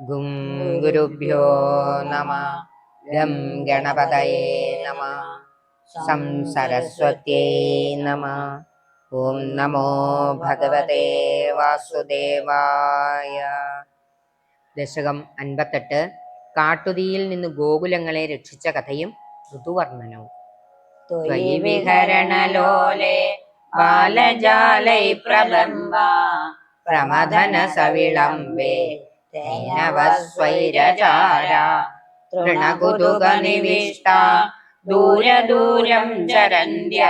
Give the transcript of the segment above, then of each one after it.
ഗും ഗുരുഭ്യോ നമ ഗം ഗണപതയേ നമ സം സരസ്വത്യേ നമ. ഓം നമോ ഭഗവതേ വാസുദേവായ. ദശകം അൻപത്തെട്ട് കാട്ടുതീയിൽ നിന്ന് ഗോകുലങ്ങളെ രക്ഷിച്ച കഥയും ഋതുവർണനവും. ബാലജാലൈ പ്രലംബ പ്രമദന സവിളംബേ തൃണകുതുക നിവിഷ്ട ദൂരദൂരം ചരന്ത്യ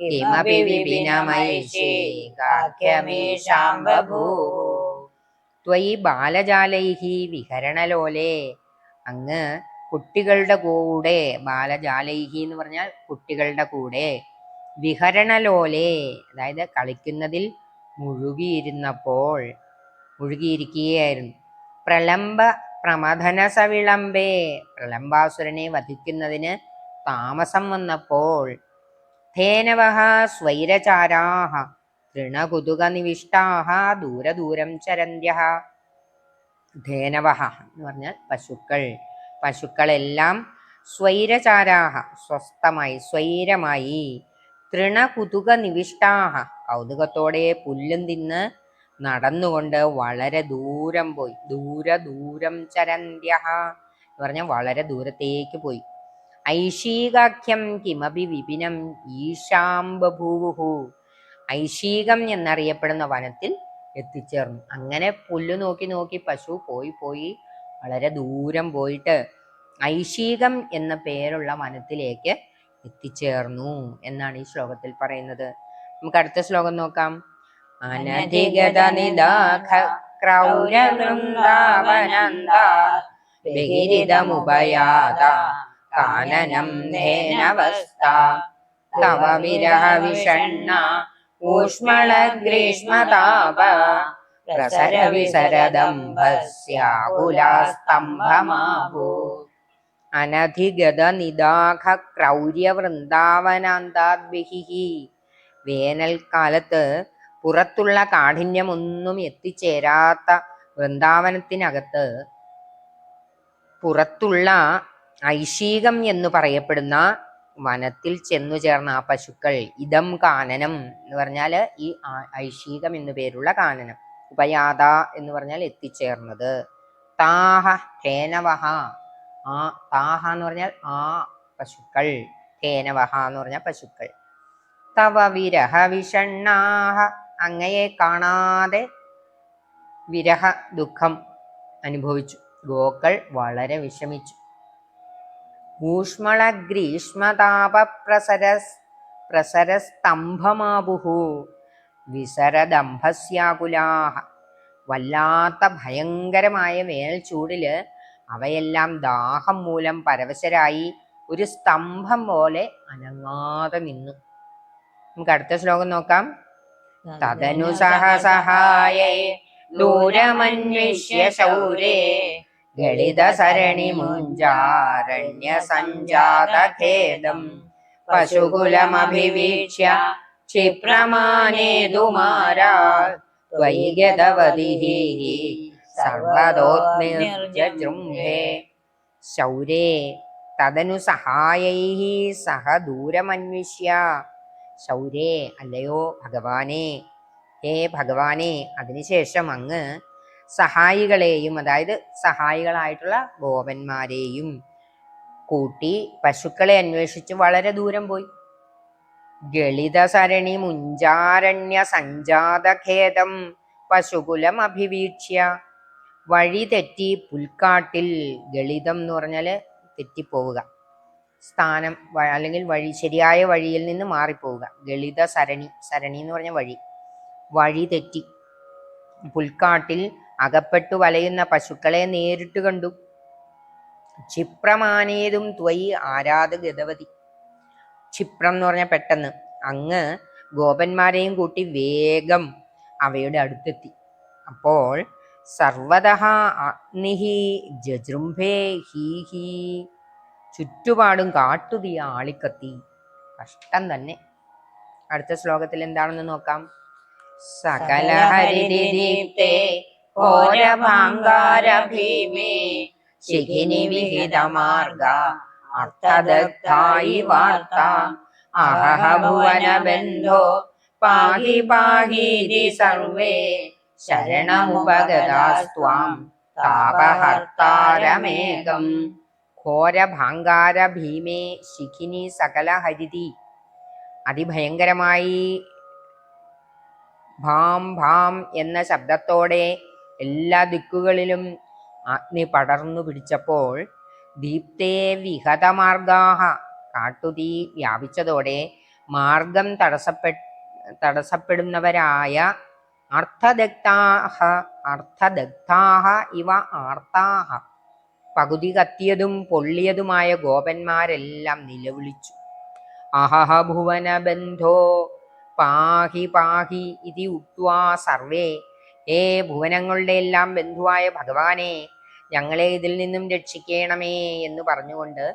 കിമപി വിപിനമൈഷേ കാക്യമേഷാം ബഭൂവു. ത്വയി ബാലജാലൈഹി വിഹരണലോലെ അങ്ങ് കുട്ടികളുടെ കൂടെ ബാലജാലൈഹി എന്ന് പറഞ്ഞാൽ കുട്ടികളുടെ കൂടെ വിഹരണലോലെ അതായത് കളിക്കുന്നതിൽ മുഴുകിയിരുന്നപ്പോൾ മുഴുകിയിരിക്കുകയായിരുന്നു. പ്രലംബ പ്രമഥന സവിളംബേ പ്രലംബാസുരനെ വധിക്കുന്നതിന് താമസം വന്നപ്പോൾ ധേനവഹ സ്വൈരചാരാഹ തൃണകുതുക നിവിഷ്ടാഹ ദൂരദൂരം ചരന്ത്യ ധേനവഹ എന്ന് പറഞ്ഞാൽ പശുക്കൾ. പശുക്കളെല്ലാം സ്വൈരചാരാഹ സ്വസ്ഥമായി സ്വൈരമായി. തൃണകുതുക നിവിഷ്ടാഹ കൗതുകത്തോടെ പുല്ലും തിന്ന് നടന്നുകൊണ്ട് വളരെ ദൂരം പോയി. ദൂര ദൂരം ചരന്ത്യ എന്ന് പറഞ്ഞാൽ വളരെ ദൂരത്തേക്ക് പോയി. ഐശീകാഖ്യം കിമപി വിപിനം ഈശാം ബഭൂവുഹു എന്നറിയപ്പെടുന്ന വനത്തിൽ എത്തിച്ചേർന്നു. അങ്ങനെ പുല്ല് നോക്കി നോക്കി പശു പോയി പോയി വളരെ ദൂരം പോയിട്ട് ഐശീകം എന്ന പേരുള്ള വനത്തിലേക്ക് എത്തിച്ചേർന്നു എന്നാണ് ഈ ശ്ലോകത്തിൽ പറയുന്നത്. നമുക്ക് അടുത്ത ശ്ലോകം നോക്കാം. അനധിഗത നിദാഖ ക്രൗരവൃന്ദാവനന്ദ വിഹിരിതമുപയാത കാനനം നേനവസ്ഥ തവ വിരഹ വിഷണ്ണ ഊഷ്മള ഗ്രീഷ്മതാപ പ്രസര വിസരദംഭസ്യാകുലാസ്തംഭമാഭൂ അനധിഗത നിദാഖ ക്രൗര്യ വേനൽക്കാലത്ത് പുറത്തുള്ള കാഠിന്യമൊന്നും എത്തിച്ചേരാത്ത വൃന്ദാവനത്തിനകത്ത് പുറത്തുള്ള ഐശീകം എന്ന് പറയപ്പെടുന്ന വനത്തിൽ ചെന്നു ചേർന്ന ആ പശുക്കൾ ഇതം കാനനം എന്ന് പറഞ്ഞാൽ ഈ ഐശീകം എന്നു പേരുള്ള കാനനം ഉപയാത എന്ന് പറഞ്ഞാൽ എത്തിച്ചേർന്നത്. താഹ ഹേനവഹ ആ താഹ എന്ന് പറഞ്ഞാൽ ആ പശുക്കൾ ഹേനവഹ എന്ന് പറഞ്ഞാൽ പശുക്കൾ. തവ വിരഹ വിഷണ്ണാഹ അങ്ങയെ കാണാതെ വിരഹ ദുഃഖം അനുഭവിച്ചു. ഗോക്കൾ വളരെ വിഷമിച്ചു. ഊഷ്മള ഗ്രീഷ്മതാപ പ്രസരസ് പ്രസരസ്തംഭമാബുഹു വിസരദംഭസ്യാകുലാഹ. വല്ലാത്ത ഭയങ്കരമായ വേനൽ ചൂടിൽ അവയെല്ലാം ദാഹം മൂലം പരവശരായി ഒരു സ്തംഭം പോലെ അനങ്ങാതെ നിന്നു. നമുക്ക് അടുത്ത ശ്ലോകം നോക്കാം. തദനു സഹസഹായേ ദൂരമന്വേഷ്യ ശൗരേ ഗളിതസരണി മുഞ്ചാരണ്യ സഞ്ജാതഖേദം പശുകുലമഭിവീക്ഷ്യ ക്ഷിപ്രമാനേതുമാരാ ത്വയി ഗതവതിഃ സർവതോത്നിർജൃംഭേ शौरे तदनु സഹായൈः സഹ ദൂരമന്വിഷ്യ ശൗരേ അല്ലയോ ഭഗവാനെ? ഹേ ഭഗവാനെ അതിനുശേഷം അങ്ങ് സഹായികളെയും അതായത് സഹായികളായിട്ടുള്ള ഗോപന്മാരെയും കൂട്ടി പശുക്കളെ അന്വേഷിച്ച് വളരെ ദൂരം പോയി. ഗളിതസരണി മുഞ്ചാരണ്യ സഞ്ജാതഖേദം പശുകുലം അഭിവീക്ഷ്യ. വഴി തെറ്റി പുൽക്കാട്ടിൽ ഗളിതം എന്ന് പറഞ്ഞാൽ തെറ്റിപ്പോവുക. സ്ഥാനം അല്ലെങ്കിൽ വഴി ശരിയായ വഴിയിൽ നിന്ന് മാറിപ്പോവുക. ഗളിത സരണി സരണി എന്ന് പറഞ്ഞ വഴി. വഴി തെറ്റി. പുൽക്കാട്ടിൽ അകപ്പെട്ടു വലയുന്ന പശുക്കളെ നേരിട്ട് കണ്ടു. ക്ഷിപ്രമാനേതും ത്വയി ആരാധ ഗതവതി. ക്ഷിപ്രം എന്ന് പറഞ്ഞാൽ പെട്ടെന്ന്. അങ്ങ് ഗോപന്മാരെയും കൂട്ടി വേഗം അവയുടെ അടുത്തെത്തി. അപ്പോൾ സർവത അഗ്നിഹി ജജൃംഭേ ഹീ ഹീ ചുറ്റുപാടും കാട്ടുതീയ ആളിക്കത്തി. കഷ്ടം തന്നെ. അടുത്ത ശ്ലോകത്തിൽ എന്താണെന്ന് നോക്കാം? സകല ഹരിദീപ്തേ വാർത്ത ബന്ധോ പാഹി സർവേ താപഹർത്താരമേകം. ഘോരഭാങ്കാര ഭീമേ ശിഖിനി സകല ഹരിതി. അതിഭയങ്കരമായി ഭാം ഭാം എന്ന ശബ്ദത്തോടെ എല്ലാ ദിക്കുകളിലും അഗ്നി പടർന്നു പിടിച്ചപ്പോൾ ദീപ്തേ വിഹതമാർഗാഹ കാട്ടുതീ വ്യാപിച്ചതോടെ മാർഗം തടസ്സപ്പെ തടസ്സപ്പെടുന്നവരായ അർത്ഥദഗ്ധാഹ അർത്ഥദഗ്ധാഹ ഇവ ആർത്താഹ. പകുതി കത്തിയതും പൊള്ളിയതുമായ ഗോപന്മാരെല്ലാം നിലവിളിച്ചു. അഹഹ ഭുവന ബന്ധോ പാഹി പാഹി ഇതി ഉക്വാ സർവേ. ഏ ഭുവനങ്ങളുടെ എല്ലാം ബന്ധുവായ ഭഗവാനെ ഞങ്ങളെ ഇതിൽ നിന്നും രക്ഷിക്കണമേ എന്ന് പറഞ്ഞുകൊണ്ട്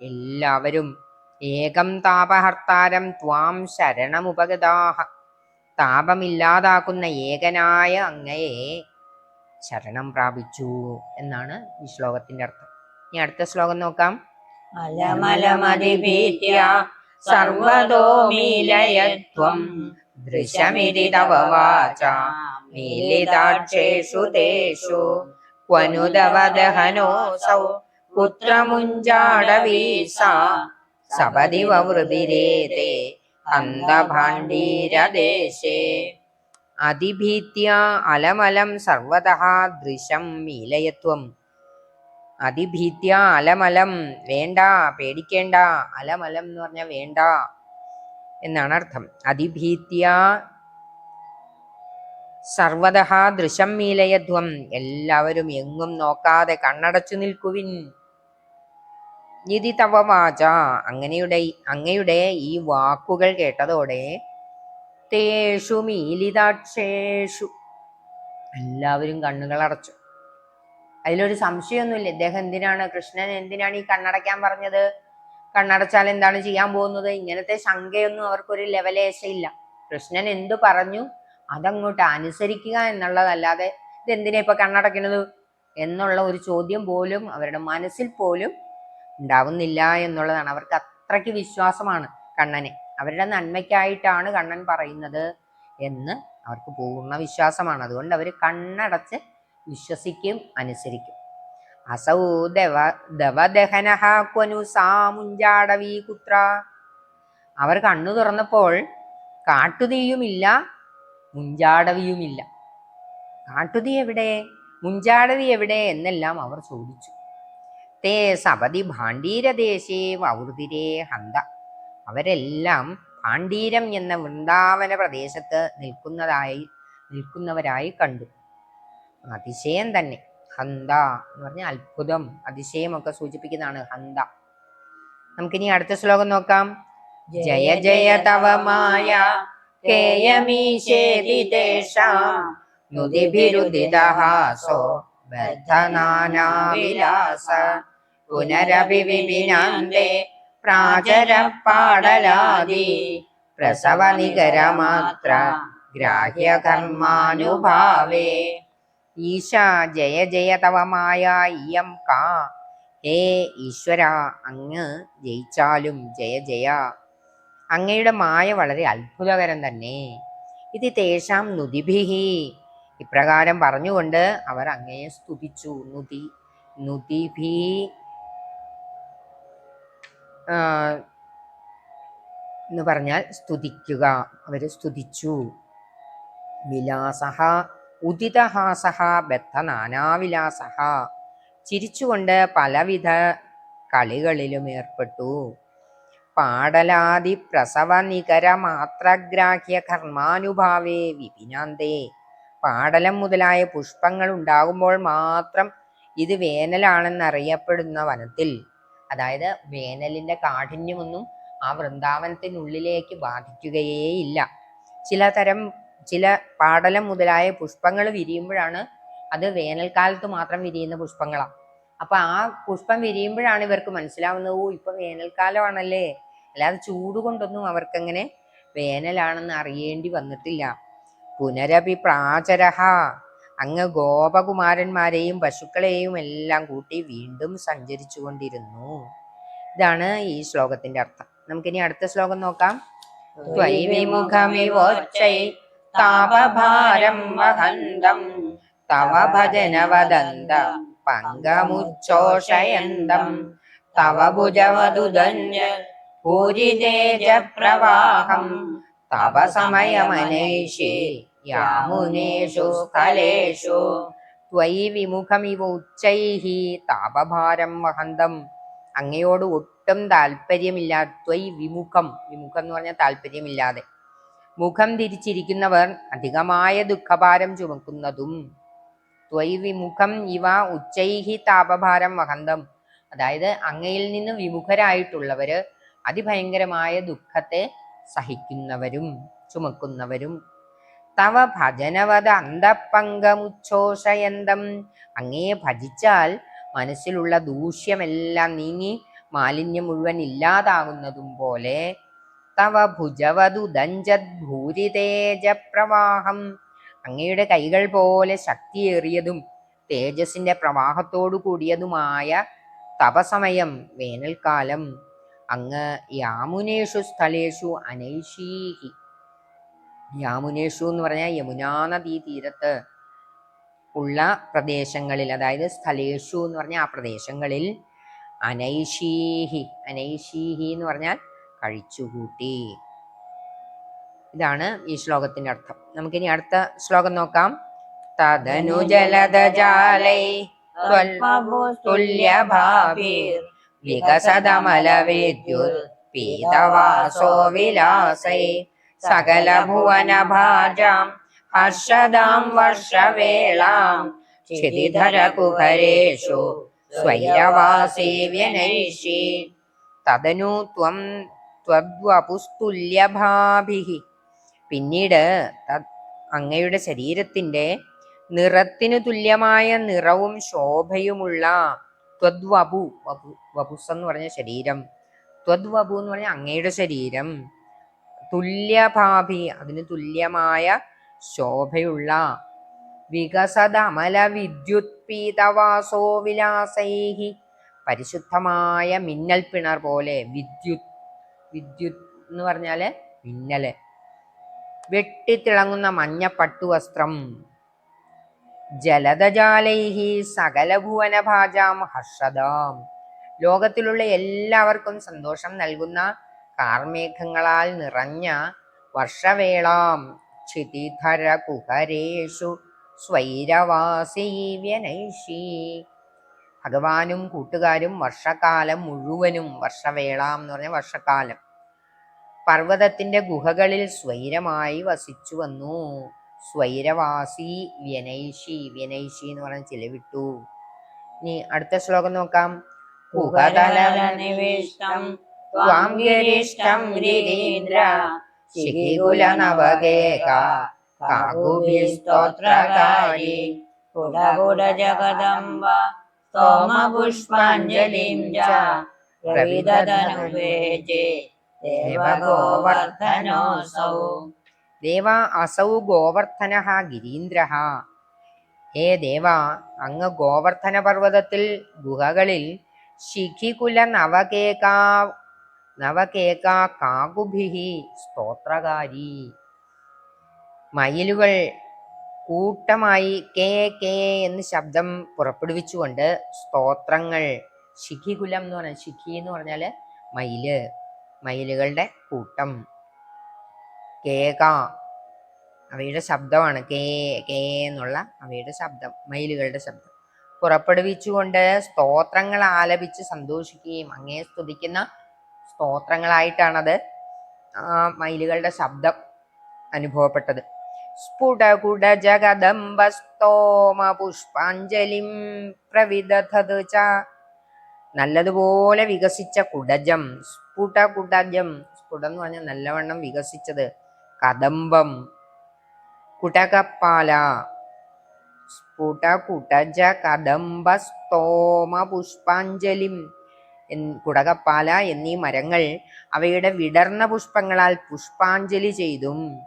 എല്ലാവരും ഏകം താപഹർത്താരം ത്വാം ശരണമുപഗതാഹ. താപമില്ലാതാക്കുന്ന ഏകനായ അങ്ങയെ ശരണം പ്രാപിച്ചു എന്നാണ് ഈ ശ്ലോകത്തിന്റെ അർത്ഥം. ഇനി അടുത്ത ശ്ലോകം നോക്കാം. സർവതോ മീലയത്വം അന്തഭാണ്ഡീരദേശേ അതിഭീത്യ അലമലം സർവതഹ ദൃശം മീലയത്വം. അതിഭീത്യ അലമലം വേണ്ട പേടിക്കേണ്ട അലമലം എന്ന് പറഞ്ഞാൽ വേണ്ട എന്നാണ് അർത്ഥം. അതിഭീത്യ സർവതഹ ദൃശം മീലയത്വം. എല്ലാവരും എങ്ങും നോക്കാതെ കണ്ണടച്ചു നിൽക്കുവിൻ. നിധി തവ വാച. അങ്ങനെയുടെ അങ്ങയുടെ ഈ വാക്കുകൾ കേട്ടതോടെ തേഷു മീലിതാക്ഷേഷു. എല്ലാവരും കണ്ണുകൾ അടച്ചു അതിലൊരു സംശയമൊന്നുമില്ല. ഇദ്ദേഹം എന്തിനാണ് കൃഷ്ണൻ എന്തിനാണ് ഈ കണ്ണടയ്ക്കാൻ പറഞ്ഞത്? കണ്ണടച്ചാൽ എന്താണ് ചെയ്യാൻ പോകുന്നത്? ഇങ്ങനത്തെ ശങ്കയൊന്നും അവർക്കൊരു ലെവലേശയില്ല. കൃഷ്ണൻ എന്തു പറഞ്ഞു? അതങ്ങോട്ട് അനുസരിക്കുക എന്നുള്ളതല്ലാതെ ഇതെന്തിനാ ഇപ്പൊ കണ്ണടയ്ക്കുന്നത് എന്നുള്ള ഒരു ചോദ്യം പോലും അവരുടെ മനസ്സിൽ പോലും ഉണ്ടാവുന്നില്ല എന്നുള്ളതാണ്. അവർക്ക് അത്രയ്ക്ക് വിശ്വാസമാണ് കണ്ണനെ. അവരുടെ നന്മയ്ക്കായിട്ടാണ് കണ്ണൻ പറയുന്നത് എന്ന് അവർക്ക് പൂർണ വിശ്വാസമാണ്. അതുകൊണ്ട് അവർ കണ്ണടച്ച് വിശ്വസിക്കും അനുസരിക്കും. അസൗ ദവ ദവദഹനഹ സാമുഞ്ചാടവീ കുത്ര. അവർ കണ്ണു തുറന്നപ്പോൾ കാട്ടുതീയുമില്ല മുഞ്ചാടവിയുമില്ല. കാട്ടുതീ എവിടെ? മുഞ്ചാടവി എവിടെ? എന്നെല്ലാം അവർ ചോദിച്ചു. തേ സപതി ഭാണ്ഡീരദേശേ വൗർതിരേ ഹന്ത. അവരെല്ലാം പാണ്ഡീരം എന്ന വൃന്ദാവന പ്രദേശത്ത് നിൽക്കുന്നതായി നിൽക്കുന്നവരായി കണ്ടു. അതിശയം തന്നെ. ഹന്ത എന്ന് പറഞ്ഞാൽ അത്ഭുതം. അതിശയമൊക്കെ സൂചിപ്പിക്കുന്നതാണ് ഹന്ത. നമുക്കിനി അടുത്ത ശ്ലോകം നോക്കാം. ജയ ജയ തവ മായ കേയമീശേതി തേഷാം. നുതിഭിരുദിതഹാസോ ബദ്ധനാനാവിലാസ വിപിനാന്തേ പ്രസവനികരമാത്ര ഗ്രാഹ്യകർമാനുഭാവേ. ഈശ ജയ ജയ തവമായ ഇയം കാ. ഹേ ഈശ്വര അങ്ങ് ജയിച്ചാലും ജയ ജയ. അങ്ങയുടെ മായ വളരെ അത്ഭുതകരം തന്നെ. ഇത് തേശാം നുതിഭിഹി. ഇപ്രകാരം പറഞ്ഞുകൊണ്ട് അവർ അങ്ങയെ സ്തുതിച്ചു. നുതി നുതിഭി എന്ന് പറഞ്ഞാൽ സ്തുതിക്കുക. അവർ സ്തുതിച്ചു. വിലാസഹ ഉദിതഹാസഹ ബദ്ധ നാനാവിലാസഹ ചിരിച്ചുകൊണ്ട് പലവിധ കളികളിലും ഏർപ്പെട്ടു. പാടലാദി പ്രസവ നികര മാത്രഗ്രാഹ്യ കർമാനുഭാവേ വിപിനാന്തേ. പാടലം മുതലായ പുഷ്പങ്ങൾ ഉണ്ടാകുമ്പോൾ മാത്രം ഇത് വേനലാണെന്നറിയപ്പെടുന്ന വനത്തിൽ അതായത് വേനലിന്റെ കാഠിന്യമൊന്നും ആ വൃന്ദാവനത്തിനുള്ളിലേക്ക് ബാധിക്കുകയേയില്ല. ചില തരം ചില പാടലം മുതലായ പുഷ്പങ്ങൾ വിരിയുമ്പോഴാണ് അത് വേനൽക്കാലത്ത് മാത്രം വിരിയുന്ന പുഷ്പങ്ങളാണ് അപ്പൊ ആ പുഷ്പം വിരിയുമ്പോഴാണ് ഇവർക്ക് മനസ്സിലാവുന്നത് ഓ ഇപ്പൊ വേനൽക്കാലമാണല്ലേ. അല്ലാതെ ചൂട് കൊണ്ടൊന്നും അവർക്കങ്ങനെ വേനലാണെന്ന് അറിയേണ്ടി വന്നിട്ടില്ല. പുനരപി പ്രാചരഹ അങ്ങ് ഗോപകുമാരന്മാരെയും പശുക്കളെയും എല്ലാം കൂട്ടി വീണ്ടും സഞ്ചരിച്ചു കൊണ്ടിരുന്നു ഇതാണ് ഈ ശ്ലോകത്തിന്റെ അർത്ഥം. നമുക്കിനി അടുത്ത ശ്ലോകം നോക്കാം. താപഭാരം വഹന്തം തവ ഭജന വദന്ത പങ്കമുച്ചോഷയന്തം തവ ഭുജവതുദന്യ പൂരിതേജപ്രവാഹം തവ സമയമനൈഷേ യാമുനേഷു സ്ഥലേഷു. ത്വയി വിമുഖമിവ ഉച്ചൈഹി താപഭാരം വഹന്തം. അങ്ങയോട് ഒട്ടും താല്പര്യമില്ല ത്വയി വിമുഖം വിമുഖം എന്ന് പറഞ്ഞാൽ താല്പര്യമില്ലാതെ. മുഖം തിരിച്ചിരിക്കുന്നവർ അധികമായ ദുഃഖഭാരം ചുമക്കുന്നതും. ത്വയി വിമുഖം ഇവ ഉച്ചൈഹി താപഭാരം വഹന്തം. അതായത് അങ്ങയിൽ നിന്ന് വിമുഖരായിട്ടുള്ളവര് അതിഭയങ്കരമായ ദുഃഖത്തെ സഹിക്കുന്നവരും ചുമക്കുന്നവരും. തവ ഭജനവത അന്തപ്പങ്കമുച്ഛോഷയന്തം അങ്ങയെ ഭജിച്ചാൽ മനസ്സിലുള്ള ദൂഷ്യമെല്ലാം നീങ്ങി മാലിന്യം മുഴുവൻ ഇല്ലാതാകുന്നതും പോലെ തവ ഭുജവതു ദഞ്ചദ്ഭൂരിതേജ പ്രവാഹം അങ്ങയുടെ കൈകൾ പോലെ ശക്തിയേറിയതും തേജസിന്റെ പ്രവാഹത്തോടു കൂടിയതുമായ തപസമയം വേനൽക്കാലം അങ്ങ് യാമുനേഷു സ്ഥലേഷു അനൈഷീഹി. യാമുനേഷു എന്ന് പറഞ്ഞാൽ യമുനാ നദീ തീരത്ത് ഉള്ള പ്രദേശങ്ങളിൽ അതായത് സ്ഥലേഷു എന്ന് പറഞ്ഞാൽ ആ പ്രദേശങ്ങളിൽ അനൈഷീഹി അനൈഷീഹി എന്ന് പറഞ്ഞാൽ കഴിച്ചുകൂട്ടി. ഇതാണ് ഈ ശ്ലോകത്തിന്റെ അർത്ഥം. നമുക്കിനി അടുത്ത ശ്ലോകം നോക്കാം. തദനു ജലദജാലൈ തുല്യഭാവീർ വികസതമലവേദ്യുത് പീതവാസോ വിലാസൈ ഹർഷദാം വർഷവേളാം. ക്ഷിതിധര കുഹരേഷു സ്വയവാസേവ്യനൈഷി തദനു ത്വം ത്വദ്വപുസ്തുല്യഭാഭിഹി പിന്നീട് അങ്ങയുടെ ശരീരത്തിന്റെ നിറത്തിനു തുല്യമായ നിറവും ശോഭയുമുള്ള ത്വദ്വപു വപു വപുസ് എന്ന് പറഞ്ഞ ശരീരം. ത്വദ്വപു എന്ന് പറഞ്ഞ അങ്ങയുടെ ശരീരം. തുല്യഭാഭി അതിന് തുല്യമായ ശോഭയുള്ള വികസതമല വിദ്യുത്പീതവാസോ വിലാസൈഹി പരിശുദ്ധമായ മിന്നൽ പിണർ പോലെ വിദ്യുത് വിദ്യുത് എന്ന് പറഞ്ഞാൽ മിന്നൽ. വെട്ടിത്തിളങ്ങുന്ന മഞ്ഞ പട്ടുവസ്ത്രം ജലദജാലൈഹി സകല ഭുവനഭാജാം ഹർഷദാം. ലോകത്തിലുള്ള എല്ലാവർക്കും സന്തോഷം നൽകുന്ന കാർമേഘങ്ങളാൽ നിറഞ്ഞ വർഷവേളാം ക്ഷിതിധര കുഹരേഷു സ്വൈരവാസീവ്യനൈഷി. ഭഗവാനും കൂട്ടുകാരും വർഷകാലം മുഴുവനും വർഷവേളാം എന്ന് പറഞ്ഞ വർഷകാലം. പർവതത്തിന്റെ ഗുഹകളിൽ സ്വൈരമായി വസിച്ചു വന്നു. സ്വൈരവാസി വ്യനൈഷി വ്യനൈഷി എന്ന് പറഞ്ഞ ചിലവിട്ടു. ഇനി അടുത്ത ശ്ലോകം നോക്കാം. ത്വാം ഗിരിഷ്ടം ഗിരീന്ദ്ര ശിഖികുലനവകേക കാകുഭിസ്തോത്രകാരി കുടകുട ജഗദംബ सोमपुष्पाञ्जलिं च പ്രവിദതനുവേജേ ദേവഗോവർദ്ധനോസൗ ദേവ അസൗ ഗോവർദ്ധന ഗിരീന്ദ്ര। ഹേ ദേവ അങ്ങ് ഗോവർദ്ധന പർവതത്തിൽ ഗുഹകളിൽ ശിഖികുല നവകേകാ നവകേകാ കാകുഭിഹി സ്തോത്രകാരി. മയിലുകൾ കൂട്ടമായി കേ കേ എന്ന് ശബ്ദം പുറപ്പെടുവിച്ചുകൊണ്ട് സ്തോത്രങ്ങൾ. ശിഖികുലം എന്ന് പറഞ്ഞാൽ ശിഖി എന്ന് പറഞ്ഞാൽ മയിൽ മയിലുകളുടെ കൂട്ടം. കേക അവയുടെ ശബ്ദമാണ് കേ കേ എന്നുള്ള അവയുടെ ശബ്ദം മയിലുകളുടെ ശബ്ദം. പുറപ്പെടുവിച്ചുകൊണ്ട് സ്തോത്രങ്ങൾ ആലപിച്ച് സന്തോഷിക്കുകയും അങ്ങേ സ്തുതിക്കുന്ന സ്തോത്രങ്ങളായിട്ടാണത് ആ മയിലുകളുടെ ശബ്ദം അനുഭവപ്പെട്ടത്. സ്ഫുടകുട ജഗദംബസ്തോമ പുഷ്പാഞ്ജലിം പ്രവിദധത് ച. നല്ലതുപോലെ വികസിച്ച കുടജം സ്ഫുട കുടജം സ്ഫുടം എന്ന് പറഞ്ഞാൽ നല്ലവണ്ണം വികസിച്ചത് കദംബം കുടകപ്പാല സ്ഫുട കുടജ കദംബ സ്തോമ പുഷ്പാഞ്ജലിം കുടകപ്പാല എന്നീ മരങ്ങൾ അവയുടെ വിടർന്ന പുഷ്പങ്ങളാൽ പുഷ്പാഞ്ജലി ചെയ്തും.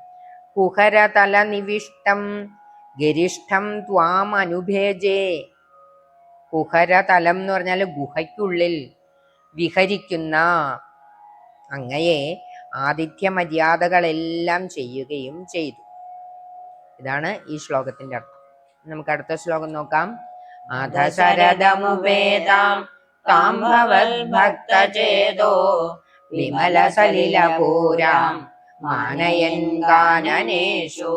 കുഹരതല നിവിഷ്ടം ഗരിഷ്ഠം ത്വാം അനുഭേജേ. കുഹരതലം എന്ന് പറഞ്ഞാൽ ഗുഹയ്ക്കുള്ളിൽ വിഹരിക്കുന്ന അങ്ങയെ ആതിഥ്യ മര്യാദകളെല്ലാം ചെയ്യുകയും ചെയ്തു. ഇതാണ് ഈ ശ്ലോകത്തിന്റെ അർത്ഥം. നമുക്ക് അടുത്ത ശ്ലോകം നോക്കാം. അധശരദമുപേതാം താം ഭവദ്ഭക്തചേതോ വിമലസലിലപൂരാം മാനയൻ കാനനേഷു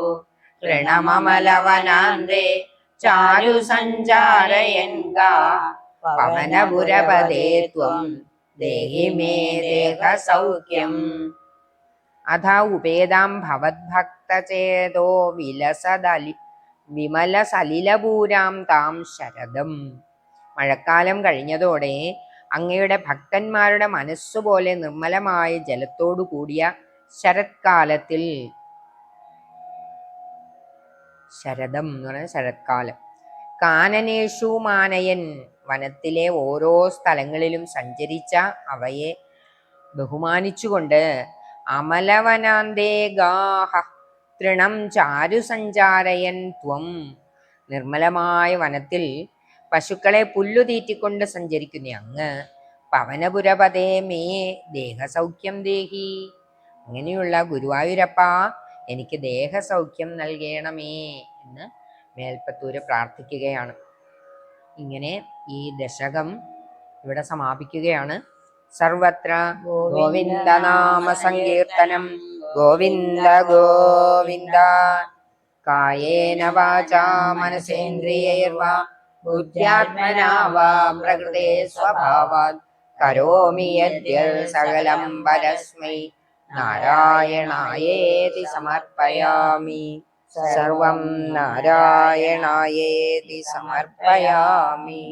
തൃണമമലവനാന്തേ ചാരു സഞ്ചാരയൻ കാ പവനപുരപദേ ത്വം ദേഹി മേ ദേഹസൗഖ്യം. അഥ ഉപേദാം ഭവദ്ഭക്തചേതോ വിലസദലി വിമല സലിലപൂരാം താം ശരദം മഴക്കാലം കഴിഞ്ഞതോടെ അങ്ങയുടെ ഭക്തന്മാരുടെ മനസ്സുപോലെ നിർമ്മലമായ ജലത്തോടു കൂടിയ ശരത്കാലത്തിൽ ശരതം എന്ന് പറഞ്ഞാൽ ശരത്കാലം. കാനനേഷു മാനയൻ വനത്തിലെ ഓരോ സ്ഥലങ്ങളിലും സഞ്ചരിച്ച അവയെ ബഹുമാനിച്ചുകൊണ്ട് അമലവനാന്തേ ഗാഹ തൃണം ചാരു സഞ്ചാരയൻ ത്വം നിർമ്മലമായ വനത്തിൽ പശുക്കളെ പുല്ലു തീറ്റിക്കൊണ്ട് സഞ്ചരിക്കുന്ന അങ്ങ്. പവനപുരപതേ മേ ദേഹസൗഖ്യം ദേഹി. അങ്ങനെയുള്ള ഗുരുവായൂരപ്പ എനിക്ക് ദേഹസൗഖ്യം നൽകണമേ എന്ന് മേൽപ്പത്തൂര് പ്രാർത്ഥിക്കുകയാണ്. ഇങ്ങനെ ഈ ദശകം ഇവിടെ സമാപിക്കുകയാണ്. സർവത്ര ഗോവിന്ദനാമ സങ്കീർത്തനം. ഗോവിന്ദ ഗോവിന്ദ. കായേന വാചാ മനസേന്ദ്രിയൈർവാ. ബുദ്ധ്യാത്മനാ വാ പ്രകൃതേ സ്വഭാവാത് കരോമി യദ്യ സകലം പരസ്മൈ നാരായണായേതി സമർപ്പയാമി സർവം നാരായണായേതി സമർപ്പയാമി